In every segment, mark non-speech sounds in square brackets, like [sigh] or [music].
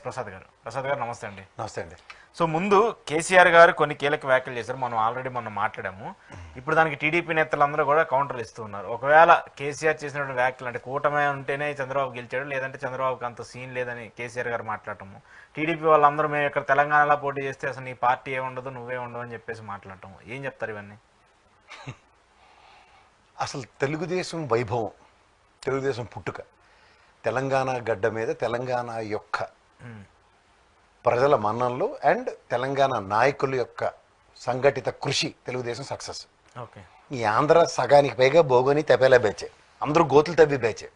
ప్రసాద్ గారు. ప్రసాద్ గారు నమస్తే అండి. నమస్తే అండి. సో ముందు కేసీఆర్ గారు కొన్ని కీలక వ్యాఖ్యలు చేశారు. మనం ఆల్రెడీ మనం మాట్లాడాము. ఇప్పుడు దానికి టీడీపీ నేతలందరూ కూడా కౌంటర్లు ఇస్తూ ఉన్నారు. ఒకవేళ కేసీఆర్ చేసినటువంటి వ్యాఖ్యలు అంటే కూటమి ఉంటేనే చంద్రబాబు గెలిచాడు లేదంటే చంద్రబాబుకి అంత సీన్ లేదని కేసీఆర్ గారు మాట్లాడటము. టీడీపీ వాళ్ళందరూ మేము ఇక్కడ తెలంగాణలో పోటీ చేస్తే అసలు నీ పార్టీ ఏ ఉండదు నువ్వే ఉండవు అని చెప్పేసి మాట్లాడటం ఏం చెప్తారు ఇవన్నీ? అసలు తెలుగుదేశం వైభవం తెలుగుదేశం పుట్టుక. తెలంగాణ గడ్డ మీద తెలంగాణ యొక్క ప్రజల మన్ననలు అండ్ తెలంగాణ నాయకుల యొక్క సంఘటిత కృషి తెలుగుదేశం సక్సెస్. ఓకే. ఈ ఆంధ్ర సగానికి పైగా బోగని తెపేలా బేచే. అందరూ గోతులు తవ్వి బేచే.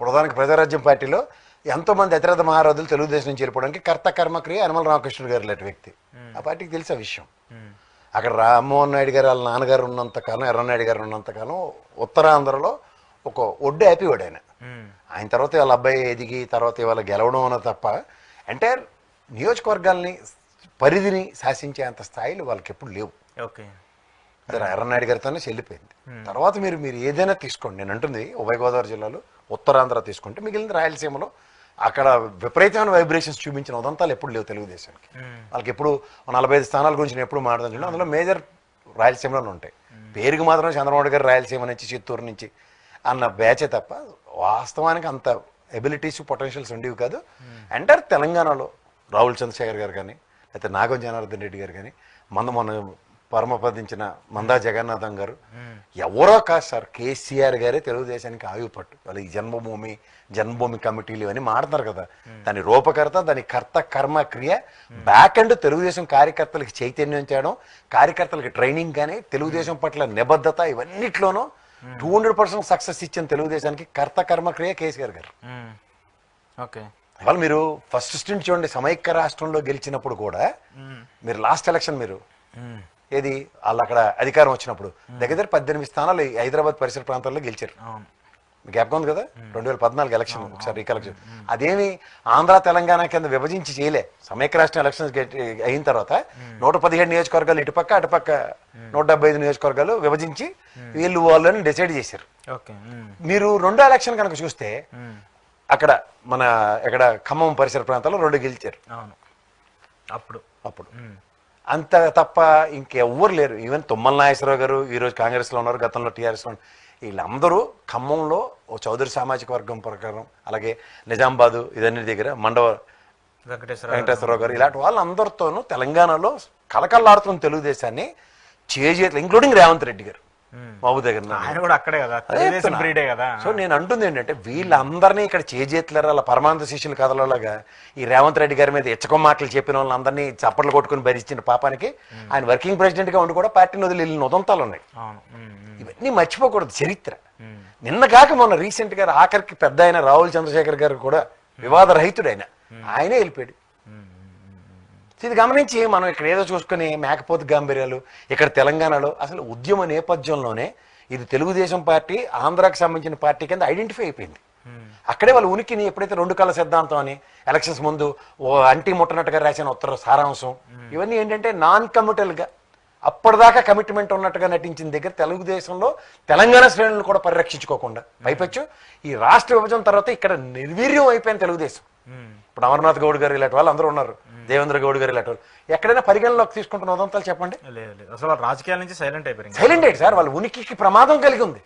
ఉదాహరణకి ప్రజారాజ్యం పార్టీలో ఎంతోమంది అతిరథ మహారాజులు తెలుగుదేశం నుంచి వెళ్ళిపోవడానికి కర్త కర్మక్రియ యనమల రామకృష్ణుడు గారు లాంటి వ్యక్తి. ఆ పార్టీకి తెలిసే విషయం. అక్కడ రామ్మోహన్ నాయుడు గారు వాళ్ళ నాన్నగారు ఉన్నంతకాలం ఎర్రనాయుడు గారు ఉన్నంతకాలం ఉత్తరాంధ్రలో ఒక ఒడ్డు హ్యాపీవాడు ఆయన. ఆయన తర్వాత వాళ్ళ అబ్బాయి ఎదిగి తర్వాత ఇవాళ గెలవడం అన్న తప్ప ఎంటైర్ నియోజకవర్గాల్ని పరిధిని శాసించే అంత స్థాయిలు వాళ్ళకి ఎప్పుడు లేవు. ఓకే. ఎర్రనాయుడు గారితోనే చెల్లిపోయింది. తర్వాత మీరు మీరు ఏదైనా తీసుకోండి. నేను అంటుంది ఉభయ గోదావరి జిల్లాలో ఉత్తరాంధ్ర తీసుకుంటే మిగిలిన రాయలసీమలో అక్కడ విపరీతమైన వైబ్రేషన్స్ చూపించిన ఉదంతాలు ఎప్పుడు లేవు తెలుగుదేశానికి. ఉమ్, వాళ్ళకి ఎప్పుడు నలభై ఐదు స్థానాల గురించి నేను ఎప్పుడు మాట్లాడదాం చూడండి అందులో మేజర్ రాయలసీమలోనే ఉంటాయి. పేరుకి మాత్రం చంద్రబాబు గారు రాయలసీమ నుంచి చిత్తూరు నుంచి అన్న బ్యాచే తప్ప వాస్తవానికి అంత ఎబిలిటీస్ పొటెన్షియల్స్ ఉండేవి కాదు. ఎంటర్ తెలంగాణలో రాహుల్ చంద్రశేఖర్ గారు కానీ లేకపోతే నాగం జనార్దన్ రెడ్డి గారు కానీ మన మన పరమపదించిన మందా జగన్నాథం గారు ఎవరో కాదు సార్ కేసీఆర్ గారే తెలుగుదేశానికి ఆయుపట్టు. వాళ్ళు ఈ జన్మభూమి జన్మభూమి కమిటీలు ఇవన్నీ మాడతారు కదా. దాని రూపకర్త దాని కర్త కర్మ క్రియ బ్యాక్ అండ్ తెలుగుదేశం కార్యకర్తలకి చైతన్యం చేయడం కార్యకర్తలకి ట్రైనింగ్ కానీ తెలుగుదేశం పట్ల నిబద్ధత ఇవన్నిట్లోనూ టూ హండ్రెడ్ పర్సెంట్ సక్సెస్ ఇచ్చిన తెలుగుదేశానికి. కర్త కర్మ క్రియ కేసీఆర్ గారు. ఓకే ఇవాళ మీరు ఫస్ట్ స్టింట్ చూడండి సమైక్య రాష్ట్రంలో గెలిచినప్పుడు కూడా ఉమ్, మీరు లాస్ట్ ఎలక్షన్ మీరు ఉమ్, ఏది వాళ్ళు అక్కడ అధికారం వచ్చినప్పుడు దగ్గర దగ్గర పద్దెనిమిది స్థానాలు హైదరాబాద్ పరిసర ప్రాంతాల్లో గెలిచారు. జ్ఞాపకం ఉంది కదా? రెండు వేల పద్నాలుగు ఎలక్షన్ ఒకసారి రీకలెక్షన్ అదేమి ఆంధ్ర తెలంగాణ కింద విభజించి చేయలే. సమైక్య రాష్ట్రం ఎలక్షన్స్ అయిన తర్వాత నూట పదిహేడు నియోజకవర్గాలు ఇటుపక్క అటుపక్క నూట డెబ్బై ఐదు నియోజకవర్గాలు విభజించి వీళ్ళు వాళ్ళని డిసైడ్ చేశారు. మీరు రెండో ఎలక్షన్ కనుక చూస్తే అక్కడ మన ఇక్కడ ఖమ్మం పరిసర ప్రాంతాల్లో రెండు గెలిచారు. అప్పుడు. అప్పుడు. అంత తప్ప ఇంకెవ్వరు లేరు. ఈవెన్ తుమ్మల నాగేశ్వరరావు గారు ఈరోజు కాంగ్రెస్లో ఉన్నారు గతంలో టీఆర్ఎస్లో ఉన్నారు. వీళ్ళందరూ ఖమ్మంలో ఓ చౌదరి సామాజిక వర్గం ప్రకారం అలాగే నిజామాబాదు ఇదన్నీ దగ్గర మండవ వెంకటేశ్వర వెంకటేశ్వరరావు గారు ఇలాంటి వాళ్ళందరితోనూ తెలంగాణలో కలకల్లాడుతున్న తెలుగుదేశాన్ని చేజేట్లు ఇంక్లూడింగ్ రేవంత్ రెడ్డి గారు. బాబు దగ్గర. ఆయన కూడా అక్కడే కదా. బ్రీడే కదా. సో నేను అంటుంది ఏంటంటే వీళ్ళందరినీ ఇక్కడ చేజేతులరా అలా పరమానంద శిష్యుల కథలలాగా ఈ రేవంత్ రెడ్డి గారి మీద ఇచ్చకం మాటలు చెప్పిన వాళ్ళందరినీ చప్పట్లు కొట్టుకుని భరించిన పాపానికి ఆయన వర్కింగ్ ప్రెసిడెంట్గా ఉండి కూడా పార్టీని వదిలి వెళ్ళిన ఉదంతాలు ఉన్నాయి ఇవన్నీ మర్చిపోకూడదు చరిత్ర. నిన్న కాక మొన్న రీసెంట్గా ఆఖరికి పెద్ద ఆయన రాహుల్ చంద్రశేఖర్ గారు కూడా వివాద రహితుడు ఆయన ఆయనే వెళ్ళిపోయాడు. ఇది గమనించి మనం ఇక్కడ ఏదో చూసుకుని మేకపోతు గాంభీర్యాలు ఇక్కడ తెలంగాణలో అసలు ఉద్యమ నేపథ్యంలోనే ఇది తెలుగుదేశం పార్టీ ఆంధ్రాకి సంబంధించిన పార్టీ కింద ఐడెంటిఫై అయిపోయింది. ఉమ్, అక్కడే వాళ్ళ ఉనికిని ఎప్పుడైతే రెండు కళ్ళ సిద్ధాంతం అని ఎలక్షన్స్ ముందు ఓ అంటి ముట్టనట్టుగా రాసిన ఉత్తర సారాంశం ఇవన్నీ ఏంటంటే నాన్గా అప్పటిదాకా కమిట్మెంట్ ఉన్నట్టుగా నటించిన దగ్గర తెలుగుదేశంలో తెలంగాణ శ్రేణులను కూడా పరిరక్షించుకోకుండా పైపెచ్చు. ఈ రాష్ట్ర విభజన తర్వాత ఇక్కడ నిర్వీర్యం అయిపోయిన తెలుగుదేశం. ఉమ్, ఇప్పుడు అమర్నాథ్ గౌడ్ గారు ఇలాంటి వాళ్ళు అందరూ ఉన్నారు. దేవేంద్ర గౌడ్ గారు ఇలాంటి ఎక్కడైనా పరిగణలోకి తీసుకుంటున్న ఉదంతాలు చెప్పండి. అసలు రాజకీయాల నుంచి సైలెంట్ అయిపోయారు ఇంకా. సైలెంట్ ఏంటి సార్ వాళ్ళ ఉనికికి ప్రమాదం కలిగి ఉంది.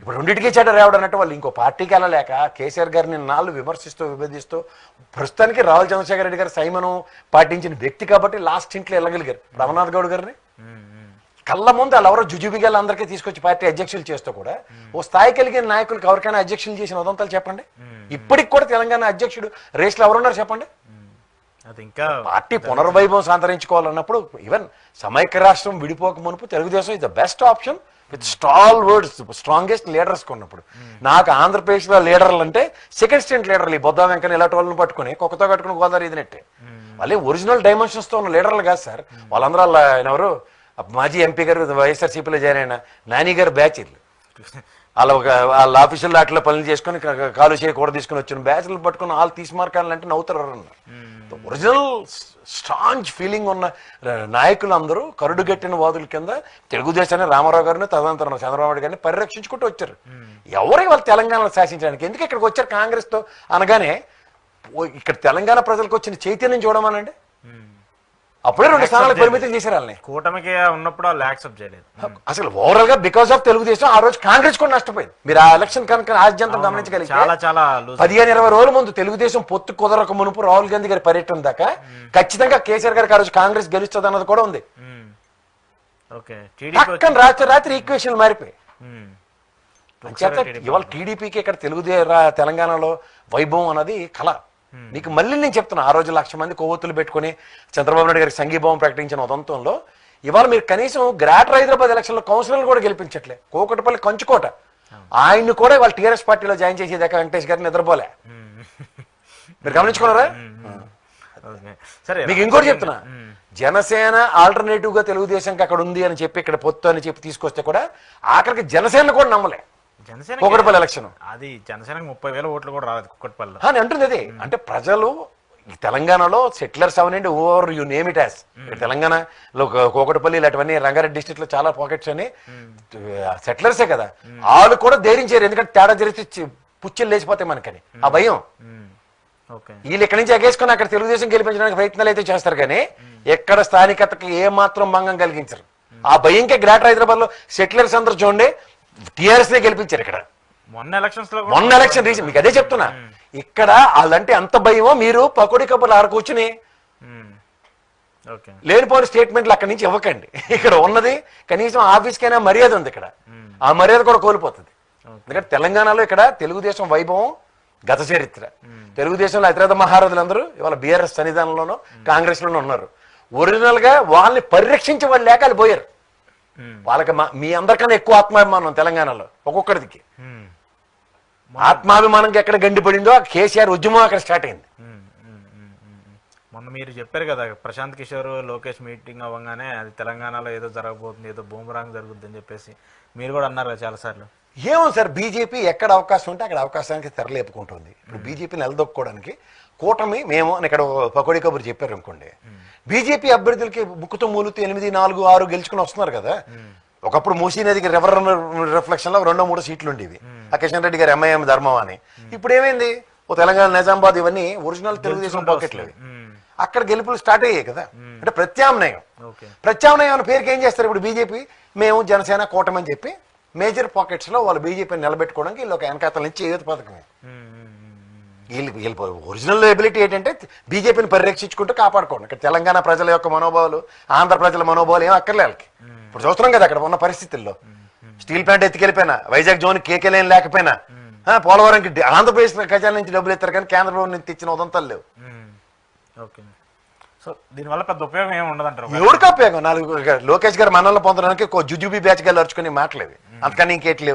ఇప్పుడు రెండింటికి చెడ్డ రావడం అన్నట్టు వాళ్ళు ఇంకో పార్టీకి వెళ్ళలేక కేసీఆర్ గారిని నాళ్ళు విమర్శిస్తూ విభజిస్తూ ప్రస్తుతానికి రాహుల్ చంద్రశేఖర రెడ్డి గారు సైమను పాటించిన వ్యక్తి కాబట్టి లాస్ట్ ఇంట్లో వెళ్ళగలిగారు. రమనాథ్ గౌడ్ గారిని. కళ్ళ ముందు వాళ్ళు ఎవరో జుజుబిగాలు అందరికీ తీసుకొచ్చి పార్టీ అధ్యక్షులు చేస్తూ కూడా ఓ స్థాయి కలిగిన నాయకులకు ఎవరికైనా అధ్యక్షులు చేసిన ఉదంతాలు చెప్పండి. ఇప్పటికి కూడా తెలంగాణ అధ్యక్షుడు రేస్లో ఎవరున్నారు చెప్పండి. అది ఇంకా పార్టీ పునర్వైభవం సంతరించుకోవాలన్నప్పుడు ఈవెన్ సమైక్య రాష్ట్రం విడిపోక మునుపు Telugu Desam is the best option with stalwarts strongest leaders కొన్నప్పుడు. నాకు ఆంధ్రప్రదేశ్లో లీడర్లు అంటే సెకండ్ స్టెంట్ లీడర్లు ఈ బొద్దా వెంకన్న ఇలాంటి వాళ్ళని పట్టుకుని కుక్కతో కట్టుకుని గోదావరి ఇదినట్టే వాళ్ళే ఒరిజినల్ డైమెన్షన్స్తో ఉన్న లీడర్లు కాదు సార్. వాళ్ళందరూ వాళ్ళ ఆయన ఎవరు? మాజీ ఎంపీ గారు వైఎస్ఆర్సీపీలో జాయిన్ అయిన నాని గారు బ్యాచ్ [laughs] వీళ్ళు. ఒక వాళ్ళ ఆఫీసుల్లో అట్లా పనులు చేసుకుని కాలు చేయ కూర తీసుకుని వచ్చిన. బ్యాచ్లు పట్టుకుని వాళ్ళు తీసుమార్కాలంటే నవ్వుతారు ఎవరన్నా ఒరిజినల్ స్ట్రాంగ్ ఫీలింగ్ ఉన్న నాయకులు అందరూ కరుడుగట్టిన వాదుల కింద తెలుగుదేశాన్ని రామారావు గారిని తదనంతరం చంద్రబాబు నాయుడు గారిని పరిరక్షించుకుంటూ వచ్చారు. ఎవరికి వాళ్ళు తెలంగాణలో శాసించడానికి? ఎందుకు ఇక్కడికి వచ్చారు కాంగ్రెస్తో అనగానే ఇక్కడ తెలంగాణ ప్రజలకు వచ్చిన చైతన్యం చూడమనండి. అప్పుడే రెండు స్థానాలకు పరిమితం చేశారు వాళ్ళని. కూటమికి ఉన్నప్పుడు చేయలేదు అసలు ఓవరాల్గా బికాస్ ఆఫ్ తెలుగుదేశం ఆ రోజు కాంగ్రెస్ కూడా నష్టపోయింది. మీరు ఆ ఎలక్షన్ కనుక ఆద్యంతం గమనించగలిగితే చాలా చాలా పదిహేను ఇరవై రోజుల ముందు తెలుగుదేశం పొత్తు కుదరక మునుపు రాహుల్ గాంధీ గారి పర్యటన దాకా ఖచ్చితంగా కేసీఆర్ గారికి ఆ రోజు కాంగ్రెస్ గెలుస్తుంది అన్నది కూడా ఉంది. పక్కన రాత్రి రాత్రి ఈక్వేషన్ మారిపోయి ఇవాళ టీడీపీకి ఇక్కడ తెలుగు తెలంగాణలో వైభవం అన్నది కళ. నీకు మళ్ళీ నేను చెప్తున్నా ఆ రోజు లక్ష మంది కొవ్వొత్తులు పెట్టుకుని చంద్రబాబు నాయుడు గారికి సంఘీభావం ప్రకటించిన ఉదంతంలో ఇవాళ మీరు కనీసం గ్రేటర్ హైదరాబాద్ ఎలక్షన్లో కౌన్సిలర్లు కూడా గెలిపించట్లే. కోకటపల్లి కంచుకోట. ఆయన్ని కూడా వాళ్ళ టీఆర్ఎస్ పార్టీలో జాయిన్ చేసేదాకా వెంకటేష్ గారిని నిద్రపోలే. మీరు గమనించుకున్నారా? సరే మీకు ఇంకోటి చెప్తున్నా. జనసేన ఆల్టర్నేటివ్గా తెలుగుదేశంకి అక్కడ ఉంది అని చెప్పి ఇక్కడ పొత్తు అని చెప్పి తీసుకొస్తే కూడా ఆఖరికి జనసేన కూడా నమ్మలే. జనసేన కూకట్పల్లి ఎలక్షన్. అది జనసేనకి ముప్పై వేల ఓట్లు కూడా రాలేదు కుక్కట్పల్లిలో అని అంటుంది అది. అంటే ప్రజలు ఈ తెలంగాణలో settlers అవనండి over you name it as. తెలంగాణలో కోకటపల్లి ఇలాంటివన్నీ రంగారెడ్డి డిస్ట్రిక్ట్లో చాలా పాకెట్స్ అని సెటిలర్సే కదా. వాళ్ళు కూడా ధైర్యం ఎందుకంటే తేడా జరిగితే పుచ్చిలు లేచిపోతాయి మనకని. ఆ భయం. వీళ్ళు ఇక్కడి నుంచి ఎగేసుకొని అక్కడ తెలుగుదేశం గెలిపించడానికి ప్రయత్నాలు అయితే చేస్తారు కానీ ఎక్కడ స్థానికతకి ఏ మాత్రం భంగం కలిగించరు. ఆ భయంకే గ్రేటర్ హైదరాబాద్లో సెటిలర్స్ అందరూ చూడండి టిఆర్ఎస్ నే గెలిపించారు ఇక్కడ. మొన్న ఎలక్షన్స్లో మొన్న ఎలక్షన్ రీజన్ మీకు అదే చెప్తున్నా. ఇక్కడ వాళ్ళంటే అంత భయమో మీరు పకోడీ కప్పులు ఆడ కూర్చుని లేనిపోయిన స్టేట్మెంట్లు అక్కడి నుంచి ఇవ్వకండి. ఇక్కడ ఉన్నది కనీసం ఆఫీస్కైనా మర్యాద ఉంది ఇక్కడ. ఆ మర్యాద కూడా కోల్పోతుంది. ఎందుకంటే తెలంగాణలో ఇక్కడ తెలుగుదేశం వైభవం గత చరిత్ర. తెలుగుదేశంలో అతిరథ మహారథులందరూ ఇవాళ బీఆర్ఎస్ సన్నిధానంలోనూ కాంగ్రెస్ లోనూ ఉన్నారు. ఒరిజినల్గా వాళ్ళని పరిరక్షించే వాళ్ళు లేక వాళ్ళు పోయారు. వాళ్ళకి మా- అందరికన్నా ఎక్కువ ఆత్మాభిమానం తెలంగాణలో ఒక్కొక్కడికి ఉమ్. ఆత్మాభిమానంకి ఎక్కడ గండిపడిందో ఆ కేసీఆర్ ఉద్యమం అక్కడ స్టార్ట్ అయింది. ఉమ్. మొన్న మీరు చెప్పారు కదా ప్రశాంత్ కిషోర్ లోకేష్ మీటింగ్ అవ్వగానే అది తెలంగాణలో ఏదో జరగబోతుంది ఏదో బూమరాంగ్ జరుగుద్ది అని చెప్పేసి. మీరు కూడా అన్నారు కదా చాలా సార్లు ఏమో సార్ బీజేపీ ఎక్కడ అవకాశం ఉంటే అక్కడ అవకాశానికి తెరలేపుకుంటుంది. ఇప్పుడు బీజేపీ నిలదొక్కుకోవడానికి కూటమి మేము అని ఇక్కడ పకోడీ కబురు చెప్పారు అనుకోండి. బీజేపీ అభ్యర్థులకి ముక్కుతో మూలుతూ ఎనిమిది నాలుగు ఆరు గెలుచుకుని వస్తున్నారు కదా. ఒకప్పుడు మూసీ నదికి రివర్ రిఫ్లెక్షన్లో రెండో మూడో సీట్లు ఉండేవి. ఆ కిషన్ రెడ్డి గారు ఎంఐఎం ధర్మం అని. ఇప్పుడు ఏమైంది? ఓ తెలంగాణ నిజామాబాద్ ఇవన్నీ ఒరిజినల్ తెలుగుదేశం పాకెట్లు అక్కడ గెలుపులు స్టార్ట్ అయ్యాయి కదా. అంటే ప్రత్యామ్నాయం. ప్రత్యామ్నాయం అనే పేరుకి ఏం చేస్తారు ఇప్పుడు బీజేపీ? మేము జనసేన కూటమి అని చెప్పి మేజర్ పాకెట్స్లో వాళ్ళు బీజేపీని నిలబెట్టుకోవడానికి వీళ్ళు ఒక వెనకాతల నుంచి ఏదో పథకం. వీళ్ళు వీళ్ళు ఒరిజినల్ ఎబిలిటీ ఏంటంటే బీజేపీని పరిరక్షించుకుంటూ కాపాడుకోండి ఇక్కడ తెలంగాణ ప్రజల యొక్క మనోభావాలు ఆంధ్ర ప్రజల మనోభావాలు ఏం అక్కర్లే వాళ్ళకి. ఇప్పుడు చూస్తున్నాం కదా అక్కడ ఉన్న పరిస్థితుల్లో. స్టీల్ ప్లాంట్ ఎత్తుకెళ్ళిపోయినా వైజాగ్ జోన్ కేకేలేని లేకపోయినా పోలవరంకి ఆంధ్రప్రదేశ్ ఖజానా నుంచి డబ్బులు ఇస్తారు కానీ కేంద్రంలో నుంచి తెచ్చిన ఉదంతాలు లేవు. ఓకే. సో దీనివల్ల పెద్ద ఉపయోగం ఏమి ఉండదంటారు ఎవరికి ఉపయోగం? నాలుగు లోకేష్ గారు మనల్ని పొందడానికి జుజుబీ బ్యాచ్ గారు అరుచుకుని మాటలేదు అంతకని ఇంకేట్లేవు